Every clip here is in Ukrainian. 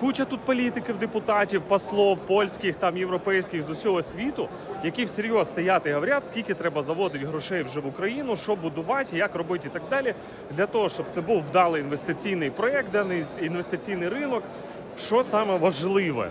Куча тут політиків, депутатів, послов, польських, там європейських з усього світу, які всерйоз стоять і говорять, скільки треба заводити грошей вже в Україну, що будувати, як робити і так далі, для того, щоб це був вдалий інвестиційний проєкт, даний інвестиційний ринок. Що саме важливе?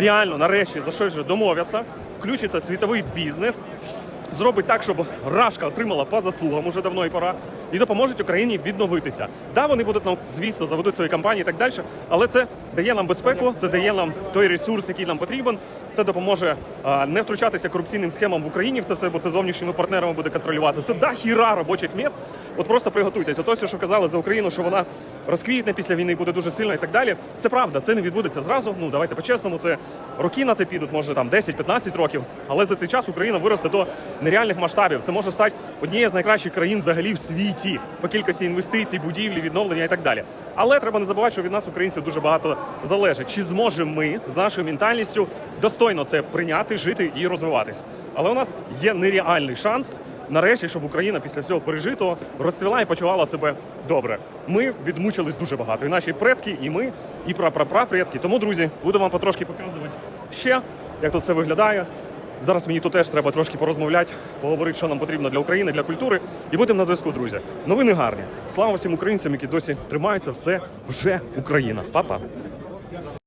реально нарешті за щось же домовляться, включиться світовий бізнес, зробить так, щоб Рашка отримала по заслугам уже давно і пора, і допоможуть Україні відновитися. Да, вони будуть нам, звісно, заведуть свої компанії і так далі, але це дає нам безпеку, це дає нам той ресурс, який нам потрібен. Це допоможе а, не втручатися корупційним схемам в Україні в це все, бо це зовнішніми партнерами буде контролюватися. Це да хіра робочих місць. От просто приготуйтесь. Ото все, що казали за Україну, що вона розквітне після війни, буде дуже сильна і так далі. Це правда, це не відбудеться зразу. Ну давайте по-чесному, це роки на це підуть, може там 10-15 років. Але за цей час Україна виросте до нереальних масштабів. Це може стати однією з найкращих країн взагалі в світі по кількості інвестицій, будівлі, відновлення і так далі. Але треба не забувати, що від нас, українців, дуже багато залежить. Чи зможемо ми з нашою ментальністю достойно це прийняти, жити і розвиватись? Але у нас є нереальний шанс. Нарешті, щоб Україна після всього пережитого розцвіла і почувала себе добре. Ми відмучились дуже багато. І наші предки, і ми, і прапрапрапредки. Тому, друзі, буду вам потрошки показувати ще, як тут все виглядає. Зараз мені тут теж треба трошки порозмовляти, поговорити, що нам потрібно для України, для культури. І будемо на зв'язку, друзі. Новини гарні. Слава всім українцям, які досі тримаються. Все вже Україна. Па-па.